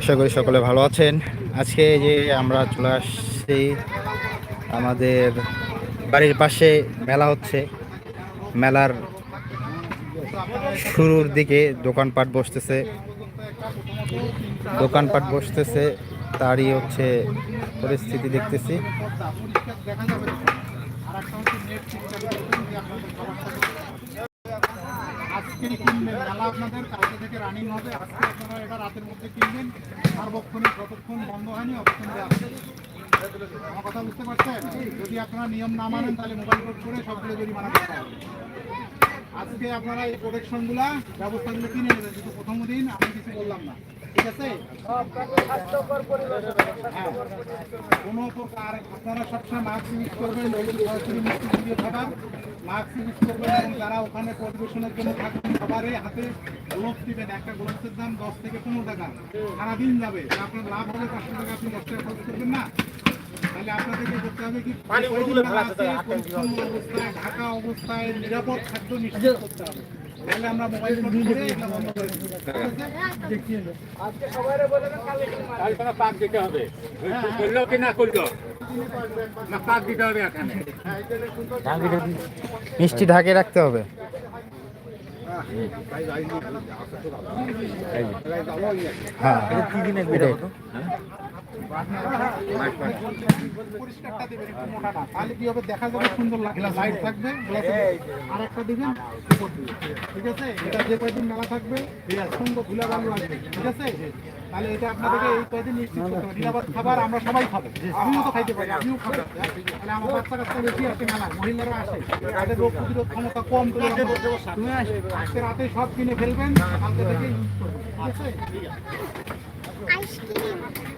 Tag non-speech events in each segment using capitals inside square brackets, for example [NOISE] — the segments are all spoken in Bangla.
আশা করি সকলে ভালো আছেন। আজকে যে আমরা চলে আসছি, আমাদের বাড়ির পাশে মেলা হচ্ছে। মেলার শুরুর দিকে দোকানপাট বসতেছে। দোকানপাট বসতেছে, তারই হচ্ছে পরিস্থিতি দেখতেছি। আজকে কিনবেন মেলা আপনাদের, কালকে থেকে রানিং হবে। আজকে আপনারা এটা রাতের মধ্যে কিনবেন। সার্বক্ষণিক যতক্ষণ বন্ধ হয়নি অতক্ষণ আমার কথা বুঝতে পারছেন? যদি আপনারা নিয়ম না মানেন, তাহলে মোবাইল কোড করে সবগুলো জরিমানা করতে হবে। আজকে আপনারা এই প্রোটেকশনগুলা ব্যবস্থাগুলো কিনে নেবেন, কিন্তু প্রথম দিন আমি কিছু বললাম না। ঠিক আছে। কোনো প্রকার আপনারা সবসময় মাস্ক ইউজ করবেন সরাসরি মিষ্টি দিয়ে খাবার মাস্ক ইউজ করবেন এবং যারা ওখানে পরিবেশনের জন্য থাকবেন সবারই হাতে গ্লোভস দিবেন একটা গ্লোভসের দাম দশ থেকে পনেরো টাকা সারাদিন যাবে আপনার লাভ হবে পাঁচশো টাকা আপনি দশ টাকা খরচ করবেন না তাহলে আপনাদেরকে করতে হবে কি ঢাকা অবস্থায় নিরাপদ খাদ্য নিশ্চিত করতে হবে পাক দিতে হবে। করল কি না করল? না পাক দিতে হবে এখানে। মিষ্টি ঢাকে রাখতে হবে। হ্যাঁ। এটাই। তাহলে দেখা যাবে সুন্দর লাইট থাকবে আর একটা দিবেন ঠিক আছে? এটা যে মেলা থাকবে, সুন্দর ঠিক আছে? তাহলে এটা আপনাদেরকে এই নিশ্চিত খাবার আমরা সবাই খাব। আমিও তো খাইতে পারি তাহলে আমার বাচ্চা কাচ্চা বেশি আসে মেলা মহিলারা আসে। তাদের রোগ প্রতিরোধ ক্ষমতা কম তো আজকে রাতে সব কিনে ফেলবেন, কালকে থেকে ইউজ করবেন আছে? আইসক্রিম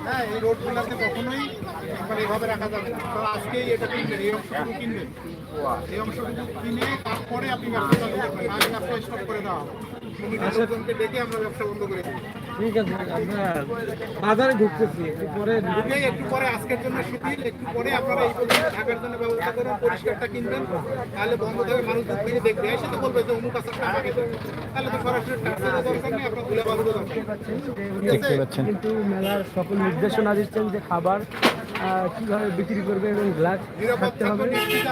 হ্যাঁ এই রোডগুলোতে কখনোই একবার এভাবে রাখা যাবে না তো আজকেই এটা কিনবেন এই অংশটুকু কিনবেন এই অংশটুকু কিনে তারপরে আপনি ব্যবসা চালু করবেন আগে ব্যবসা স্টপ করে দেওয়া হবে ডেকে আমরা ব্যবসা বন্ধ করে দিই ঠিক আছে আপনার বাজারে ঢুকতেছি একটু পরে একটু পরে আজকের জন্য শিথিল একটু পরে আপনারা এই পর্যন্ত থাকার জন্য ব্যবস্থা করুন পরিষ্কারটা কিনবেন তাহলে বন্ধ থাকবে মানুষ দূর থেকে দেখবে। এসে তো বলবে যে অমুক আমাকে তাহলে তো সরাসরি দরকার নেই আপনার তুলে দরকার কিন্তু মেলার সকল নির্দেশনা দিচ্ছেন যে খাবার কীভাবে বিক্রি করবে এবং গ্লাস থাকতে হবে।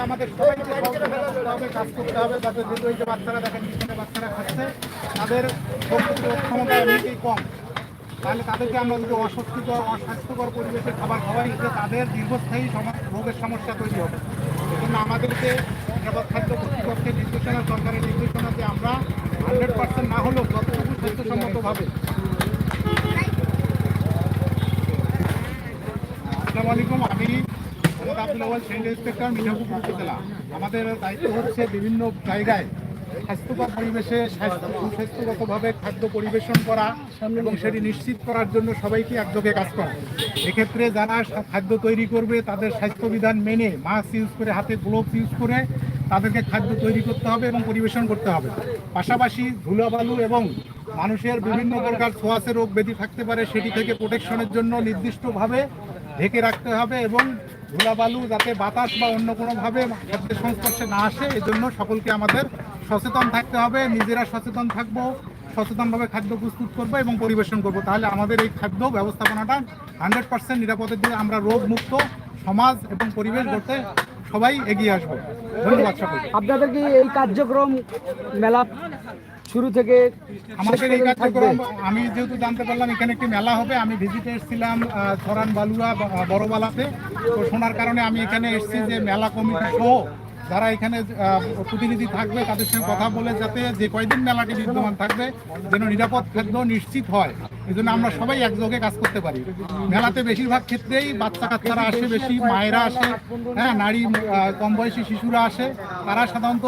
আমাদের সবাইকে সহযোগিতা করতে হবে কাজ করতে হবে যাতে যেহেতু এই যে বাচ্চারা দেখেন বাচ্চারা খাচ্ছে তাদের ক্ষমতা এমনিতেই কম। তাহলে তাদেরকে আমরা যদি অস্বস্তিকর, অস্বাস্থ্যকর পরিবেশে খাবার খাওয়াই, যে তাদের দীর্ঘস্থায়ী রোগের সমস্যা তৈরি হবে। এই জন্য আমাদেরকে নিরাপদ খাদ্য কর্তৃপক্ষের নির্দেশনা, সরকারের নির্দেশনা যে আমরা হান্ড্রেড পার্সেন্ট না হলেও যতটুকু স্বাস্থ্যসম্মতভাবে। আসসালামু আলাইকুম, আমি আওয়াল সেন্টার ইন্সপেক্টর মিঠাপুর উপজেলা। আমাদের দায়িত্ব হচ্ছে বিভিন্ন জায়গায় স্বাস্থ্যকর পরিবেশে স্বাস্থ্য সুস্বাস্থ্যগতভাবে খাদ্য পরিবেশন করা এবং সেটি নিশ্চিত করার জন্য সবাইকে একযোগে কাজ করা। এক্ষেত্রে যারা খাদ্য তৈরি করবে, তাদের স্বাস্থ্যবিধান মেনে মাস্ক ইউজ করে, হাতে গ্লোভস ইউজ করে তাদেরকে খাদ্য তৈরি করতে হবে এবং পরিবেশন করতে হবে। পাশাপাশি ধুলাবালু এবং মানুষের বিভিন্ন প্রকার ছোঁয়াচে রোগ ব্যাধি থাকতে পারে, সেটি থেকে প্রোটেকশনের জন্য নির্দিষ্টভাবে ঢেকে রাখতে হবে এবং ধুলাবালু যাতে বাতাস বা অন্য কোনোভাবে খাদ্যের সংস্পর্শে না আসে, এজন্য সকলকে আমাদের সচেতন থাকতে হবে নিজেরা সচেতন থাকব সচেতনভাবে খাদ্য প্রস্তুত করব এবং পরিবেশন করব। তাহলে আমাদের এই খাদ্য ব্যবস্থাপনাটা হান্ড্রেড পার্সেন্ট নিরাপদের দিয়ে আমরা রোগ মুক্ত সমাজ এবং পরিবেশ করতে সবাই এগিয়ে আসব। ধন্যবাদ সকলকে। আপনাদের কি এই কার্যক্রম মেলা শুরু থেকে আমাদের এই কার্যক্রম আমি যেহেতু জানতে পারলাম এখানে একটি মেলা হবে আমি ভিজিটে এসেছিলাম ছড়ান বালুয়া বড়বালাতে। তো শোনার কারণে আমি এখানে এসেছি যে মেলা কমিটি সহ যারা এখানে প্রতিনিধি থাকবে তাদের সঙ্গে কথা বলে যাতে যে কয়দিন মেলাটি বিদ্যমান থাকবে যেন নিরাপদ খাদ্য নিশ্চিত হয়। এই জন্য আমরা সবাই একযোগে কাজ করতে পারি। মেলাতে বেশিরভাগ ক্ষেত্রেই বাচ্চা কাচ্চারা আসে বেশি মায়েরা আসে হ্যাঁ নারী কম বয়সী শিশুরা আসে। তারা সাধারণত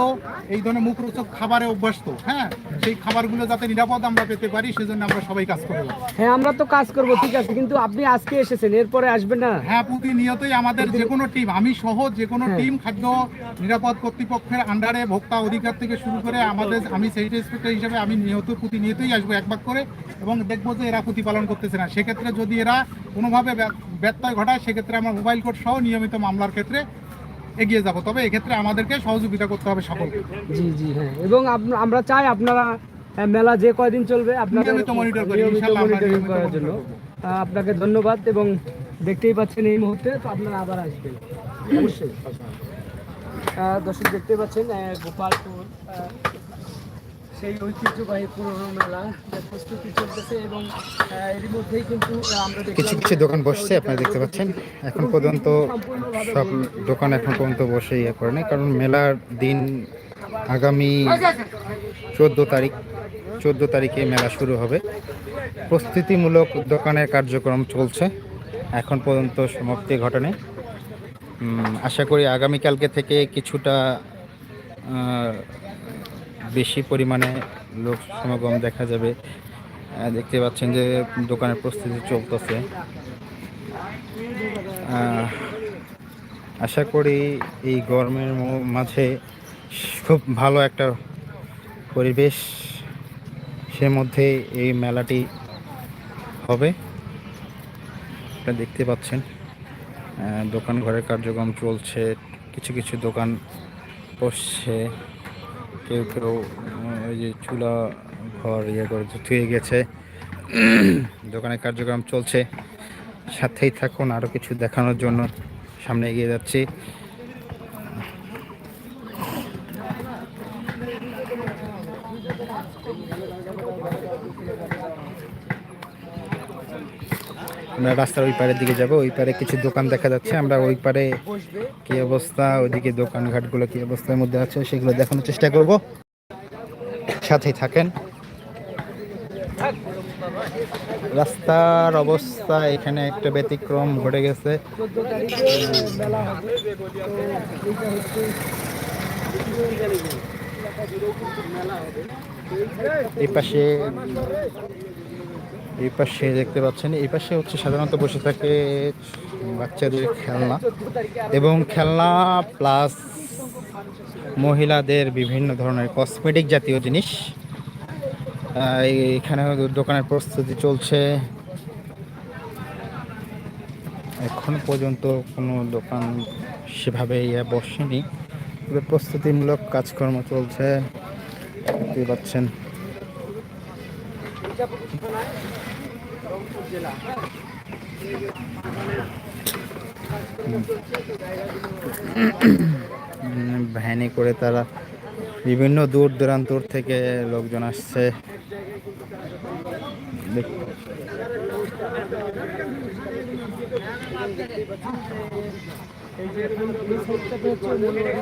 এই ধরনের মুখরোচক খাবারে অভ্যস্ত হ্যাঁ সেই খাবারগুলো যাতে নিরাপদ আমরা পেতে পারি সেজন্য আমরা সবাই কাজ করে যাব। হ্যাঁ আমরা তো কাজ করব ঠিক আছে কিন্তু আপনি আজকে এসেছেন এরপরে আসবেন না। হ্যাঁ প্রতিনিয়তই আমাদের যে কোনো টিম আমি সহ যে কোনো টিম খাদ্য নিরাপদ কর্তৃপক্ষের আন্ডারে ভোক্তা অধিকার থেকে শুরু করে আমাদের আমি সেইটা ইন্সপেক্টর হিসেবে আমি নিহত প্রতিনিয়তই আসব একবার করে এবং দেখব যে এরা প্রতিপালন করতেছে না। সেক্ষেত্রে যদি এরা কোনোভাবে ব্য- ব্যত্যয় ঘটায় সেক্ষেত্রে আমার মোবাইল কোড সহ নিয়মিত মামলার ক্ষেত্রে এগিয়ে যাব। তবে এক্ষেত্রে আমাদেরকে সহযোগিতা করতে হবে সকলকে। জি জি হ্যাঁ। এবং আমরা চাই আপনারা মেলা যে কয়দিন চলবে আপনাদের নিয়মিত করার জন্য। আপনাকে ধন্যবাদ এবং দেখতেই পাচ্ছেন এই মুহূর্তে তো আপনারা আবার আসবেন। অবশ্যই। দর্শক দেখতে পাচ্ছেন গোপালপুর সেই ঐতিহ্যবাহী পুরনো মেলা যে প্রস্তুতি চলতেছে এবং এরই মধ্যেই কিন্তু আমরা কিছু কিছু দোকান বসছে আপনারা দেখতে পাচ্ছেন। এখন পর্যন্ত সব দোকান এখন পর্যন্ত বসে ইয়ে করে নাই কারণ মেলার দিন আগামী চোদ্দ তারিখ চোদ্দ তারিখে মেলা শুরু হবে। প্রস্তুতিমূলক দোকানের কার্যক্রম চলছে এখন পর্যন্ত সমাপ্তি ঘটনে উম, আশা করি আগামীকালকে থেকে কিছুটা বেশি পরিমাণে লোক সমাগম দেখা যাবে। দেখতে পাচ্ছেন যে দোকানের প্রস্তুতি চলতেছে। আশা করি এই গরমের মাঝে খুব ভালো একটা পরিবেশ সে মধ্যে এই মেলাটি হবে। আপনারা দেখতে পাচ্ছেন। দোকান ঘরের কার্যক্রম চলছে, কিছু কিছু দোকান বসছে, কেউ কেউ ওই যে চুলা ঘর ইয়ে করে ধুয়ে গেছে। [CLEARS THROAT] দোকানের কার্যক্রম চলছে। সাথেই থাকুন আরও কিছু দেখানোর জন্য সামনে এগিয়ে যাচ্ছি। আমরা রাস্তার ওই পারের দিকে যাব, ওই পারে কিছু দোকান দেখা যাচ্ছে। আমরা ওই পারে কি অবস্থা, ওইদিকে দোকানঘাটগুলো কি অবস্থার মধ্যে আছে, সেগুলো দেখানোর চেষ্টা করব। সাথেই থাকেন। রাস্তার অবস্থা এখানে একটা ব্যতিক্রম ঘটে গেছে। এই পাশে এই পাশে দেখতে পাচ্ছেন, এই পাশে হচ্ছে সাধারণত বসে থাকে বাচ্চাদের খেলনা এবং খেলনা প্লাস মহিলাদের বিভিন্ন ধরনের কসমেটিক জাতীয় জিনিস। এখানে দোকানের প্রস্তুতি চলছে। এখন পর্যন্ত কোনো দোকান সেভাবে ইয়ে বসেনি। প্রস্তুতিমূলক কাজকর্ম চলছে। দেখতে পাচ্ছেন। [COUGHS] ভ্যানে করে তারা বিভিন্ন দূর দূরান্তর থেকে লোকজন আসছে। দেখ- এই যে এখন এই সাইডটাতে হচ্ছে মনোহরি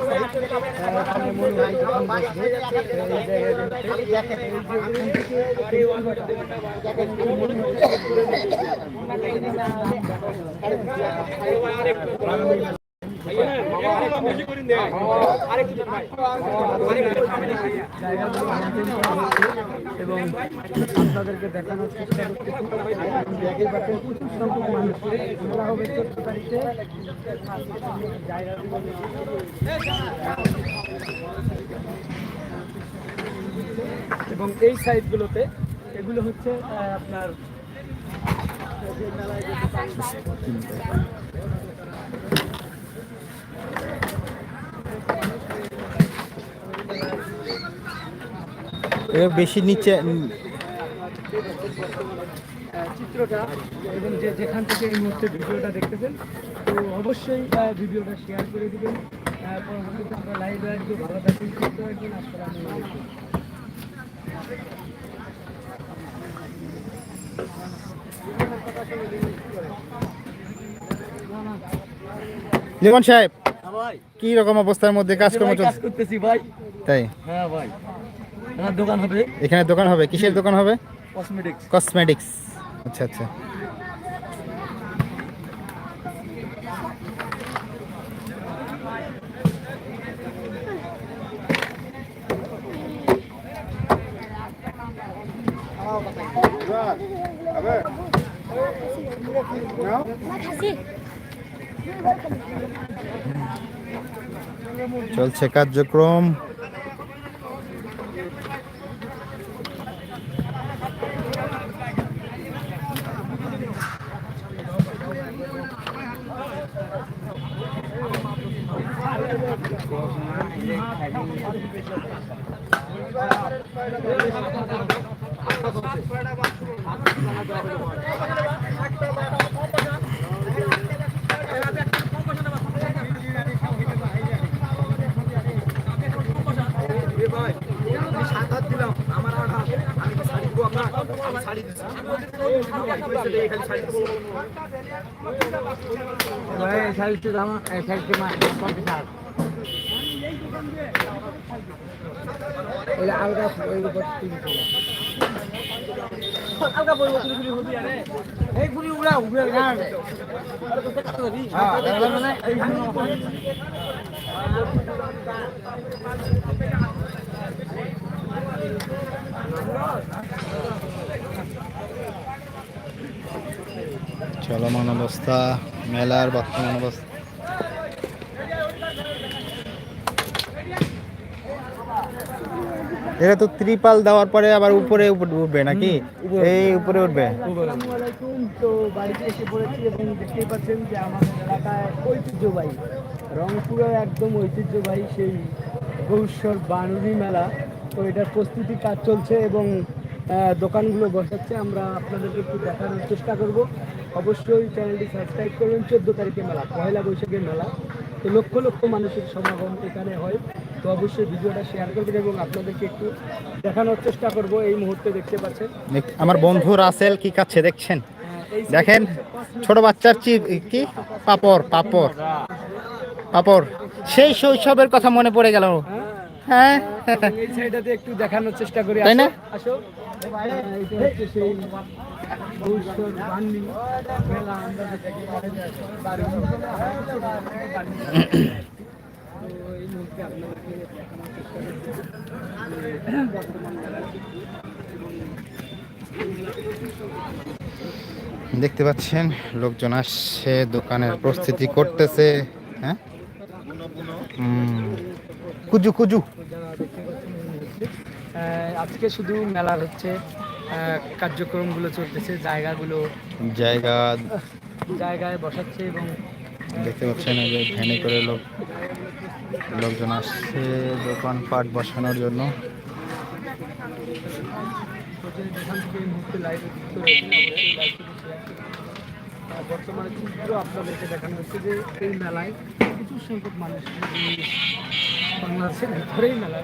সাইড এবং আপনাদেরকে দেখানোর চেষ্টা এবং এই সাইডগুলোতে এগুলো হচ্ছে আপনার যে মেলায় যে দোকান- এর বেশি নিচে চিত্রটা এবং যে যেখান থেকে এই মুহূর্তে ভিডিওটা দেখতেছেন তো অবশ্যই ভিডিওটা শেয়ার করে দিবেন। পরবর্তীতে আমরা লাইভে আসব ভালো সুস্থ থাকবেন লিমন সাহেব কি রকম অবস্থার মধ্যে কাজকর্ম কাজ চলছে করতেছি ভাই। তাই? হ্যাঁ ভাই। আমার দোকান হবে। এখানে দোকান হবে। কিসের দোকান হবে? কসমেটিক্স কসমেটিক্স আচ্ছা আচ্ছা। চলছে কার্যক্রম। চলমান অবস্থা মেলার বর্তমান অবস্থা এটা তো ত্রিপাল দেওয়ার পরে আবার উপরে উপ- উঠবে নাকি? এই উপরে উঠবে। তো বাড়িতে এসে পড়েছি এবং দেখতেই পাচ্ছেন যে আমাদের এলাকায় ঐতিহ্যবাহী রংপুরের একদম ঐতিহ্যবাহী সেই গৌশ্বর বানুরি মেলা। তো এটার প্রস্তুতি কাজ চলছে এবং দোকানগুলো বসাচ্ছে। আমরা আপনাদেরকে একটু দেখানোর চেষ্টা করব। অবশ্যই চ্যানেলটি সাবস্ক্রাইব করবেন। চোদ্দ তারিখে মেলা পয়লা বৈশাখের মেলা। তো লক্ষ লক্ষ মানুষের সমাগম এখানে হয়। তো অবশ্যই ভিডিওটা শেয়ার করবেন এবং আপনাদেরকে একটু দেখানোর চেষ্টা করব। এই মুহূর্তে দেখতে পাচ্ছেন। আমার বন্ধু রাসেল কি কাছে দেখছেন? দেখেন ছোট বাচ্চার কি? পাপড় পাপড়। পাপড়। সেই শৈশবের কথা মনে পড়ে গেল। হ্যাঁ? এই সাইডটাতে একটু দেখানোর চেষ্টা করি। তাই না? আসো মেলা আমরা যেটাকে বলে বারুনি। তো এই মুহূর্তে আপনাদেরকে দেখানোর চেষ্টা করছি যে বর্তমান মেলার দেখতে পাচ্ছেন লোকজন আসছে দোকানের প্রস্তুতি করতেছে হ্যাঁ। কুজু কুজু। আজকে শুধু মেলার হচ্ছে আহ, কার্যক্রমগুলো চলতেছে জায়গাগুলো জায়গা জায়গায় বসাচ্ছে এবং দেখতে পাচ্ছেন যে ভ্যানে করে লোক লোকজন আসছে দোকান দোকানপাট বসানোর জন্য। যেখান থেকে এই মুহূর্তে লাইভে যুক্ত রয়েছেন। বর্তমানে চিত্র আপনাদেরকে দেখানো হচ্ছে যে এই মেলায় প্রচুর সংখ্যক মানুষ বাংলাদেশের ভিতরেই মেলা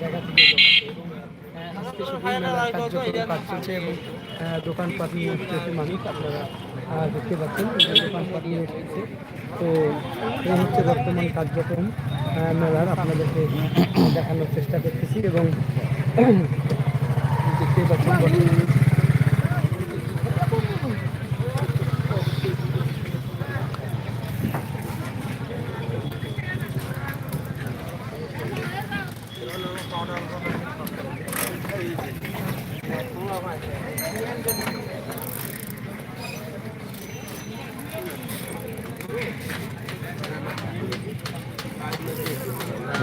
জায়গা থেকে এবং আজকে শুধু কার্যক্রম কাজ চলছে এবং দোকানপাট নিয়ে এসেছে মানুষ আপনারা দেখতে পাচ্ছেন দোকানপাট নিয়ে এসেছে তো এই হচ্ছে বর্তমান কার্যক্রম মেলার আপনাদেরকে দেখানোর চেষ্টা করতেছি এবং দেখতেই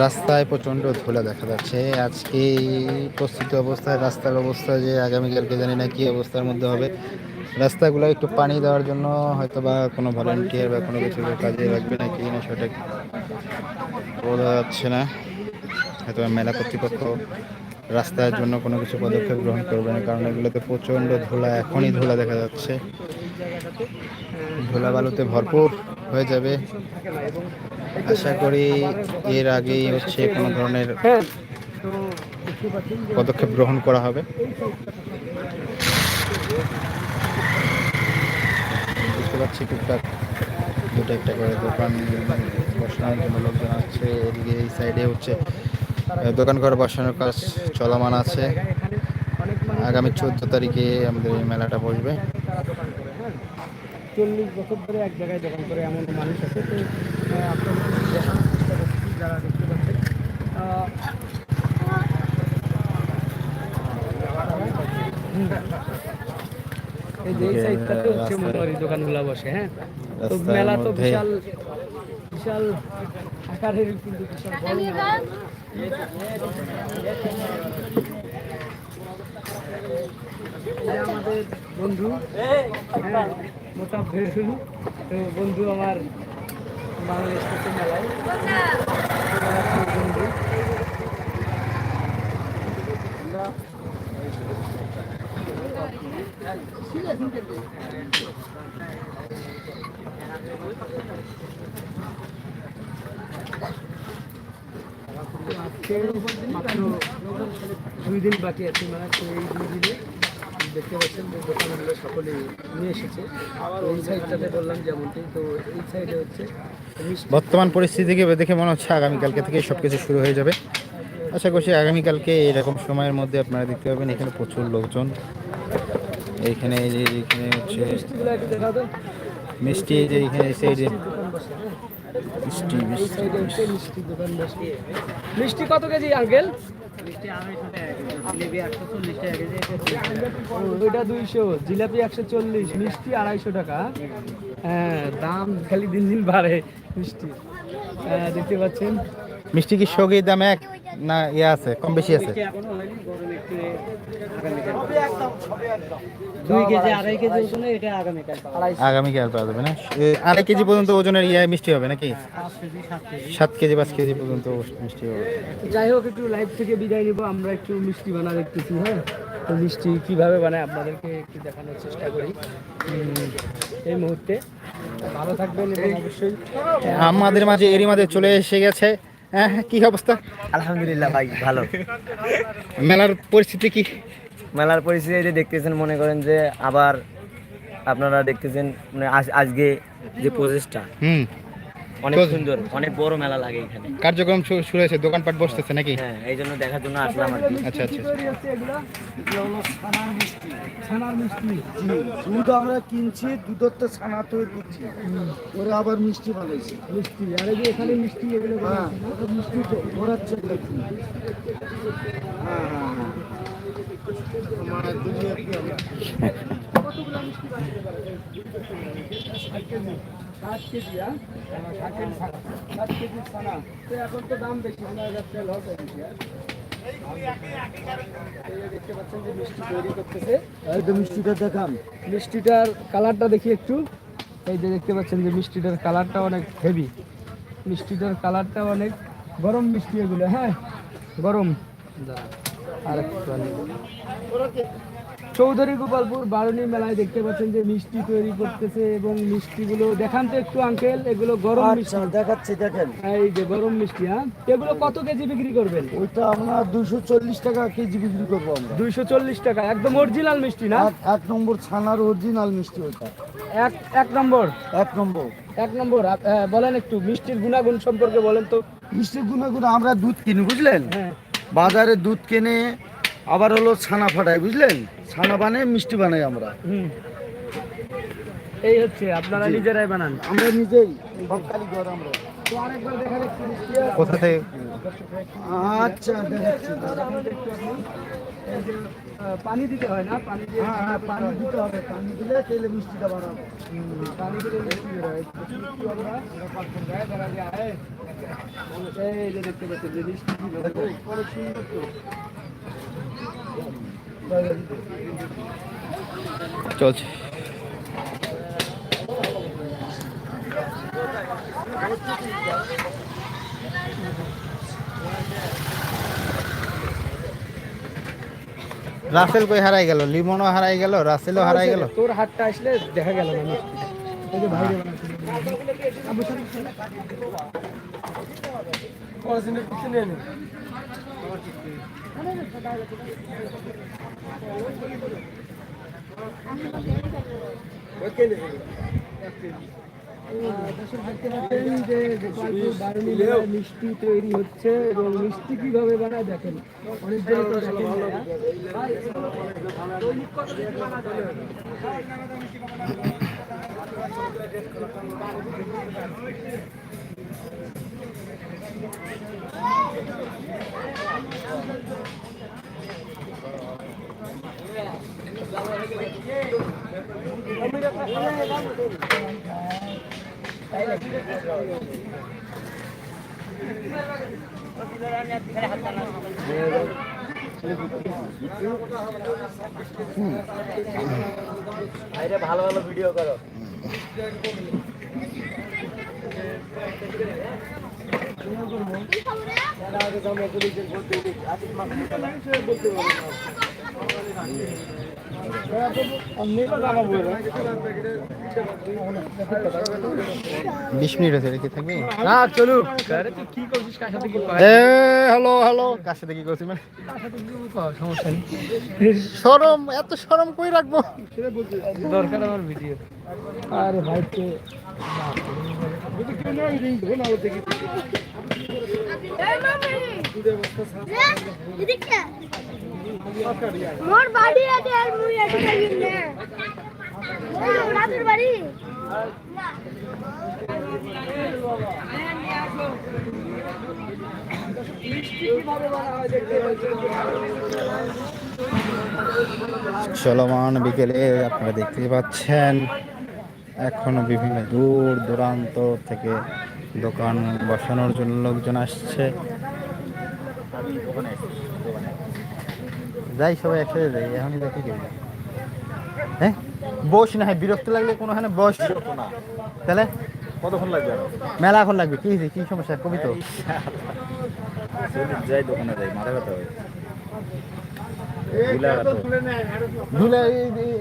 রাস্তায় প্রচণ্ড ধুলা দেখা যাচ্ছে। আজকে প্রস্তুত অবস্থায়, রাস্তার অবস্থা যে আগামীকালকে জানি না কি অবস্থার মধ্যে হবে। রাস্তাগুলো একটু পানি দেওয়ার জন্য হয়তো বা কোনো ভলেন্টিয়ার বা কোনো কিছু কাজে লাগবে না, কি না সেটা বোঝা যাচ্ছে না। হয়তো মেলা কর্তৃপক্ষ রাস্তার জন্য কোনো কিছু পদক্ষেপ গ্রহণ করবে না, কারণ এগুলোতে প্রচণ্ড ধুলা, এখনই ধুলা দেখা যাচ্ছে। ধুলা বালুতে ভরপুর হয়ে যাবে। আশা করি এর আগেই হচ্ছে কোনো ধরনের পদক্ষেপ গ্রহণ করা হবে। বুঝতে পারছি টুকটাক দুটো একটা করে দোকান বসানোর জন্য লোকজন আছে, এদিকে এই সাইডে হচ্ছে দোকান ঘর বসানোর কাজ চলমান আছে। আগামী চোদ্দ তারিখে আমাদের এই মেলাটা বসবে। চল্লিশ বছর ধরে এক জায়গায় দোকান করে এমন মানুষ আছে, তো আহ, আপনাদের দেখানোর চেষ্টা করছি যারা দেখতে পাচ্ছেন আহ, হুম। এই যে এই সাইডটাতে হচ্ছে মোটামুটি দোকানগুলো বসে হ্যাঁ তো রাস্তার মেলা তো মধ্যে বিশাল বিশাল আকারের কিন্তু বিশাল বড় মেলা। এই আমাদের বন্ধু হ্যাঁ মোটা ভেরু তো বন্ধু আমার মেলায়। মাত্র দুই দিন বাকি আছে মানে এই দুই দিনে দেখতে পাচ্ছেন যে দোকানগুলো সকলে নিয়ে এসেছে। এই সাইডটাতে বললাম যেমনটি, তো এই সাইডে হচ্ছে বর্তমান পরিস্থিতিকে দেখে মনে হচ্ছে আগামীকালকে থেকে সব কিছু শুরু হয়ে যাবে? আশা করছি আগামীকালকে এরকম সময়ের মধ্যে আপনারা দেখতে পাবেন এখানে প্রচুর লোকজন। এইখানে যে এখানে হচ্ছে মিষ্টি এই যে এখানে বসে হ্যাঁ মিষ্টি কত কেজি আঙ্কেল? ওইটা দুইশো জিলাপি একশো চল্লিশ মিষ্টি আড়াইশো টাকা। হ্যাঁ দাম খালি দিন দিন বাড়ে মিষ্টি। হ্যাঁ, দেখতে পাচ্ছেন? মিষ্টি কি সগের দাম এক? না ইয়ে আছে কম বেশি আছে। আগামীকাল পাওয়া যাবে। না? আড়াই কেজি পর্যন্ত ওজনের ইয়ে মিষ্টি হবে নাকি? সাত কেজি। পাঁচ কেজি পর্যন্ত মিষ্টি হবে। যাই হোক একটু লাইভ থেকে বিদায় নিব আমরা একটু মিষ্টি বানা দেখতেছি হ্যাঁ? তো মিষ্টি কীভাবে বানায় আপনাদেরকে একটু দেখানোর চেষ্টা করি। এই মুহূর্তে। ভালো থাকবেন অবশ্যই আমাদের মাঝে এরই মাঝে চলে এসে গেছে। হ্যাঁ হ্যাঁ, কি অবস্থা? আলহামদুলিল্লাহ ভাই ভালো। মেলার পরিস্থিতি কি? মেলার পরিস্থিতি এই যে দেখতেছেন মনে করেন যে আবার আপনারা দেখতেছেন মানে আজকে যে প্রচেষ্টা হুম। অনেক। সুন্দর অনেক বড় মেলা লাগে এখানে। কার্যক্রম শুরু হয়েছে দোকানপাট বসতেছে নাকি? হ্যাঁ এই জন্য দেখার জন্য আসলাম আর কি। আচ্ছা আচ্ছা ছানার মিষ্টি দুধ আমরা কিনছি দুধের ছানা তৈরি করছি ওরা আবার মিষ্টি বানাইছে মিষ্টি আর এই এখানে মিষ্টি এগুলো হ্যাঁ মিষ্টি ঘোরাচ্ছে হ্যাঁ হ্যাঁ হ্যাঁ ষাট কেজি ষাট কেজি হ্যাঁ ষাট কেজি ছানা। তো এখন তো দাম বেশি হয় লস হয়ে হ্যাঁ? এই দেখতে পাচ্ছেন যে মিষ্টি তৈরি করতেছে। এই তো মিষ্টিটা দেখাম মিষ্টিটার কালারটা দেখি একটু। এই যে দেখতে পাচ্ছেন যে মিষ্টিটার কালারটা অনেক হেভি মিষ্টিটার কালারটা অনেক গরম মিষ্টি এগুলো হ্যাঁ? গরম। আর একটু। চৌধুরী গোপালপুর বারুণী মেলায় দেখতে পাচ্ছেন যে মিষ্টি তৈরি করতেছে এবং মিষ্টিগুলো দেখান তো একটু আঙ্কেল এগুলো গরম মিষ্টি। আচ্ছা দেখাচ্ছি দেখেন। এই যে গরম মিষ্টি হ্যাঁ? এগুলো কত কেজি বিক্রি করবেন? ওইটা আমরা দুশো চল্লিশ টাকা কেজি বিক্রি করব আমরা। দুইশো চল্লিশ টাকা একদম অরিজিনাল মিষ্টি না? এক এক নম্বর ছানার অরিজিনাল মিষ্টি ওইটা। এক এক নম্বর? এক নম্বর। এক নম্বর আপ- হ্যাঁ, বলেন একটু মিষ্টির গুণাগুণ সম্পর্কে বলেন তো। মিষ্টির গুণাগুণ আমরা দুধ কিনি বুঝলেন? হ্যাঁ। বাজারে দুধ কিনে আবার হলো ছানা ফাটাই বুঝলেন? ছানা বানাই মিষ্টি বানাই আমরা। এই হচ্ছে আপনারা নিজেরাই বানান। আমরা নিজেই সব কারিগর আমরা। কোথা থেকে? আচ্ছা পানি দিতে হয় না? পানি দিয়ে হ্যাঁ হ্যাঁ পানি দিতে হবে পানি দিলে তেলে মিষ্টিটা বানাবো। পানি দিলে মিষ্টি দেখতে পাচ্ছেন যে মিষ্টি অনেক সুন্দর তো। চলছে। রাসেল কই হারাই গেল? লিমনও হারাই গেল রাসেলও হারাই গেল? তোর হাতটা আসলে দেখা গেল না। মিষ্টি মিষ্টি তৈরি হচ্ছে এবং মিষ্টি কীভাবে বানায় দেখেন অনেক দেখেন না। ভাই, দৈনিক কত কেজি ভালো ভালো ভিডিও করো বিশ মিনিট হয়েছে রেখে থাকবি? না চলুক কি করছিস? কি হ্যালো হ্যালো কার সাথে কি করছি মানে? কার সাথে কি কয় সমস্যা নেই। সরম এত সরম কই রাখব? দরকার আমার ভিডিও। আরে ভাই মোর চলমান বিকেলে আপনারা দেখতে পাচ্ছেন। এখনও বিভিন্ন দূর দূরান্ত থেকে দোকান বসানোর জন্য লোকজন আসছে। যাই সবাই একসাথে যাই এখনই দেখি কেউ হ্যাঁ। বস না হ্যাঁ বিরক্ত লাগলে কোনোখানে বস। তাহলে? কতক্ষণ লাগবে মেলা এখন লাগবে কি? কি সমস্যা কবি তো। যাই দোকানে যাই মাথা ব্যথা হয়। ধুলে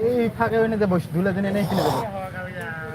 এই- ফাঁকে এনে দেবো ধুলে দিনে নেই কিনে দেবো।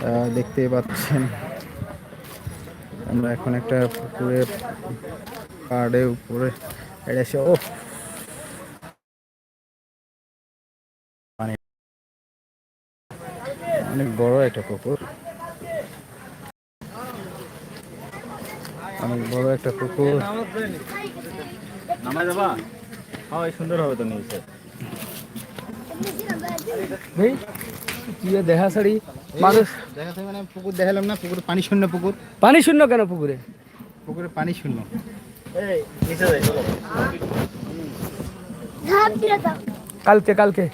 আহ, দেখতে পাচ্ছেন। আমরা এখন একটা পুকুরে পাড়ে উপরে এসে ও অনেক বড় একটা পুকুর। অনেক বড় একটা পুকুর। যাবা হ্যাঁ সুন্দর হবে তো নিউজে ভাই দেখা ছাড়ি মানুষ দেখা মানে পুকুর দেখালাম না পুকুর পানি শূন্য পুকুর পানি শূন্য কেন পুকুরে? পুকুরে পানি শূন্য এই নিচে যাই চলো। ধাপ দিয়ে দাও। কালকে কালকে।